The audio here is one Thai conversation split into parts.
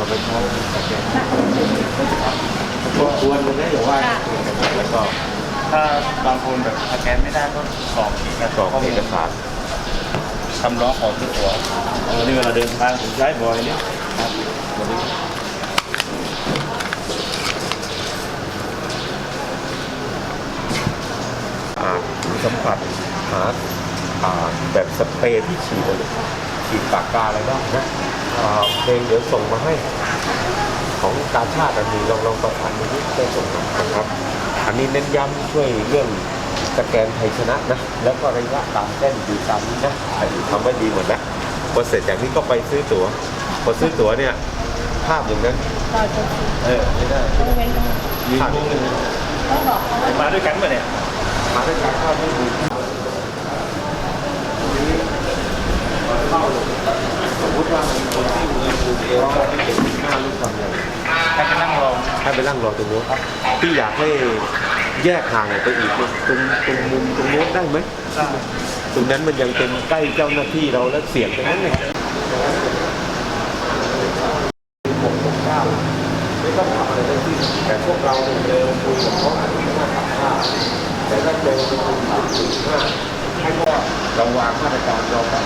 เราไปใช้สแกนควรกันได้หรือว่าแล้วก็ถ้าบางคนแบบสแกนไม่ได้ก็กรอกเอกกรอกเอกสารคำร้องขอซื้อตั๋ววันนี้เวลาเดินทางผมใช้บ่อยเนี่ยครับวันนี้สัมผัสหาแบบสเปรย์ที่ฉีดอะไรฉีดปากกาอะไรได้นะ เพลงเดี๋ยวส่งมาให้ของการชาติอันนี้ลองลองประสานดูที่ได้ส่งมานะครับ อันนี้เน้นย้ำช่วยเรื่องสแกนไทยชนะนะ แล้วก็ระยะตามเส้นอยู่ตามนี้นะอันนี้ทำไว้ดีหมดแล้วพอเสร็จจากนี้ก็ไปซื้อตั๋วพอซื้อตั๋วเนี่ยภาพอย่างนั้นเราจะเออไม่ได้ต้องเว้นต้องยืนมุมหนึ่งต้องบอกเขาว่ามาด้วยกันป่ะเนี่ยมาด้วยการเข้าไม่ดูเข้า สมมติว่ามีคนที่มือมือเอวก็ไม่เก่งหน้าลูกทำยังไงให้ไปนั่งรอให้ไปนั่งรอตรงโน้นพี่อยากให้แยกห่างออกไปอีกตรงตรงมุมตรงโน้นได้ไหมตรงนั้นมันยังเป็นใกล้เจ้าหน้าที่เราแล้วเสียงตรงนั้นเนี่ยหกหกเก้าไม่ต้องทำอะไรทั้งสิ้นแต่พวกเราเนี่ยเจอคุยกับเขาอาจจะไม่น่าทำท่าแต่ถ้าเจอเป็นคนสามสี่ห้าให้พ่อเราวางมาตรการรองรับ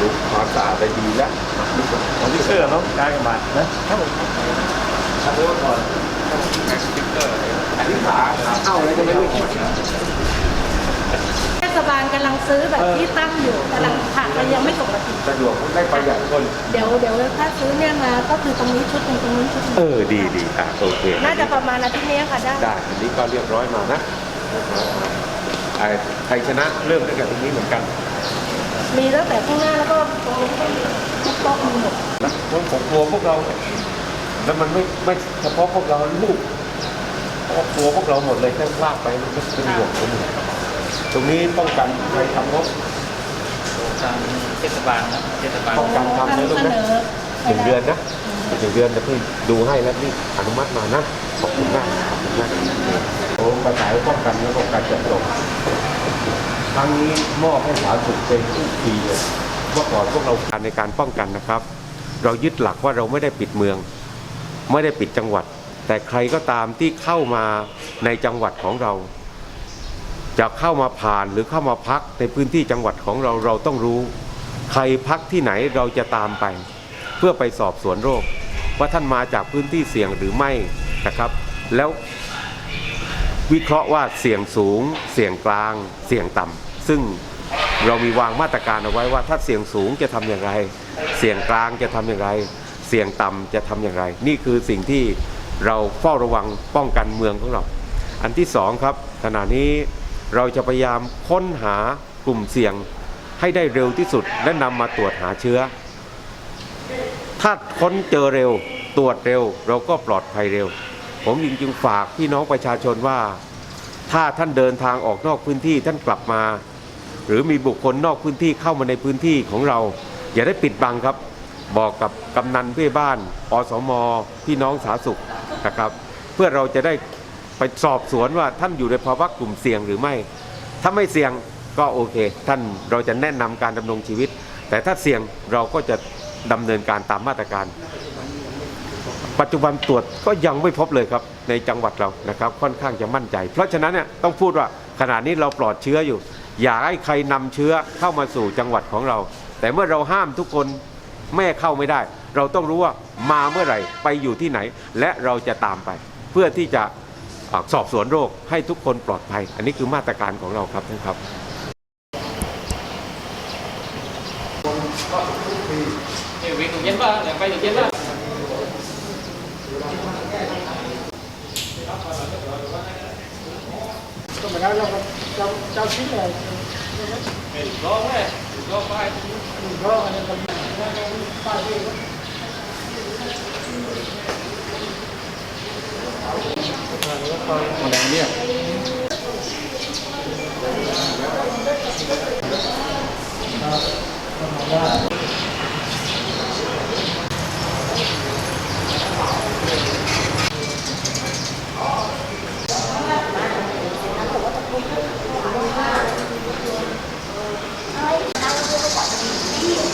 ดูความสะอาดไปดีแล้วผมที่เชื่อแล้วการกระบานะครับผมทำโน้ตก่อนอันนี้ขาขาเข้าอะไรก็ไม่รู้เทศบาลกำลังซื้อแบบที่ตั้งอยู่กำลังผักมันยังไม่ตกระติสะดวกได้ประหยัดคน เดี๋ยวเดี๋ยวถ้าซื้อเนี่ยมาก็คือตรงนี้ชุดหนึ่งตรงนี้ชุดหนึ่งเออดีดีอะโอเคน่าจะประมาณอาทิตย์นี้ค่ะได้ได้อันนี้ก็เรียบร้อยมานะไอ้ไทยชนะเริ่มตั้งแต่ตรงนี้เหมือนกัน มีตั้งแต่ข้างหน้าแล้วก็ตรงนี้ก็มีทุกโต๊ะมีหมดนะผมผมกลัวพวกเรา แล้วมันไม่ไม่เฉพาะพวกเราลูกครอบครัวพวกเราหมดเลยแค่พลาดไปมันก็เป็นห่วงผมตรงนี้ป้องกันใครทำงบทางเทศบาลนะเทศบาลป้องกันทำนะลูกนะหนึ่งเดือนนะหนึ่งเดือนจะพี่ดูให้แล้วนี่อนุมัติมานะขอบคุณมากขอบคุณมากโอ้ประสายป้องกันและป้องกันจัดส่ง ครั้งนี้มอบให้สาธารณสุขเป็นผู้ทีเลยเมื่อก่อนพวกเราการในการป้องกันนะครับ เรายึดหลักว่าเราไม่ได้ปิดเมือง ไม่ได้ปิดจังหวัด แต่ใครก็ตามที่เข้ามาในจังหวัดของเรา จะเข้ามาผ่านหรือเข้ามาพักในพื้นที่จังหวัดของเราเราต้องรู้ ใครพักที่ไหนเราจะตามไป เพื่อไปสอบสวนโรค ว่าท่านมาจากพื้นที่เสี่ยงหรือไม่นะครับ แล้ว วิเคราะห์ว่าเสี่ยงสูง เสี่ยงกลาง เสี่ยงต่ำซึ่งเรามีวางมาตรการเอาไว้ว่าถ้าเสี่ยงสูงจะทำอย่างไร เสี่ยงกลางจะทำอย่างไร เสี่ยงต่ำจะทำอย่างไร นี่คือสิ่งที่เราเฝ้าระวังป้องกันเมืองของเรา อันที่สองครับขณะนี้เราจะพยายามค้นหากลุ่มเสี่ยงให้ได้เร็วที่สุดและนำมาตรวจหาเชื้อ ถ้าค้นเจอเร็ว ตรวจเร็ว เราก็ปลอดภัยเร็ว ผมจริงๆฝากพี่น้องประชาชนว่า ถ้าท่านเดินทางออกนอกพื้นที่ท่านกลับมา หรือมีบุคคลนอกพื้นที่เข้ามาในพื้นที่ของเรา อย่าได้ปิดบังครับ บอกกับกำนันผู้ใหญ่บ้าน อสมพี่น้องสาธารณสุขนะครับ เพื่อเราจะได้ไปสอบสวนว่าท่านอยู่ในภาวะกลุ่มเสี่ยงหรือไม่ ถ้าไม่เสี่ยงก็โอเค ท่านเราจะแนะนำการดำรงชีวิต แต่ถ้าเสี่ยงเราก็จะดำเนินการตามมาตรการ ปัจจุบันตรวจก็ยังไม่พบเลยครับในจังหวัดเรานะครับค่อนข้างจะมั่นใจ เพราะฉะนั้นเนี่ยต้องพูดว่าขณะนี้เราปลอดเชื้ออยู่ อย่าให้ใครนำเชื้อเข้ามาสู่จังหวัดของเรา แต่เมื่อเราห้ามทุกคนแม่เข้าไม่ได้ เราต้องรู้ว่ามาเมื่อไหร่ไปอยู่ที่ไหน และเราจะตามไป เพื่อที่จะสอบสวนโรคให้ทุกคนปลอดภัย อันนี้คือมาตรการของเราครับท่านครับวิ่งเย็นป่ะอยากไปย็นป่ะก็เหมือนเราเราเราเราชิ้นเลยรอไว้รอไปรอกันเลยกันป้ายที่มาแดงเนี่ยได้